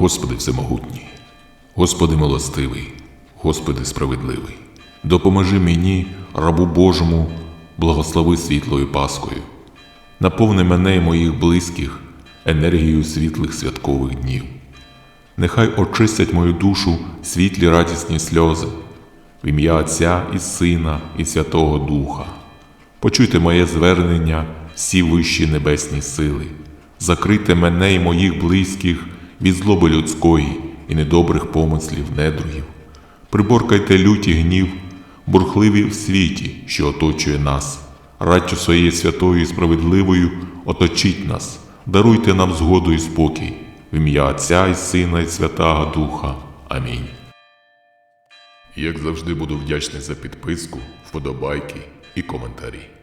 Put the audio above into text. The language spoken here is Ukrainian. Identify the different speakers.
Speaker 1: Господи всемогутній, Господи милостивий, Господи справедливий, допоможи мені, рабу Божому, благослови світлою Паскою. Наповни мене і моїх близьких енергією світлих святкових днів. Нехай очистять мою душу світлі радісні сльози, в ім'я Отця і Сина і Святого Духа. Почуйте моє звернення, всі вищі небесні сили, закрийте мене і моїх близьких від злоби людської і недобрих помислів недругів. Приборкайте люті гнів, бурхливі в світі, що оточує нас. Радчю своєю святою і справедливою оточіть нас, даруйте нам згоду і спокій, в ім'я Отця і Сина і Святого Духа. Амінь. Як завжди буду вдячний за підписку, вподобайки і коментарі.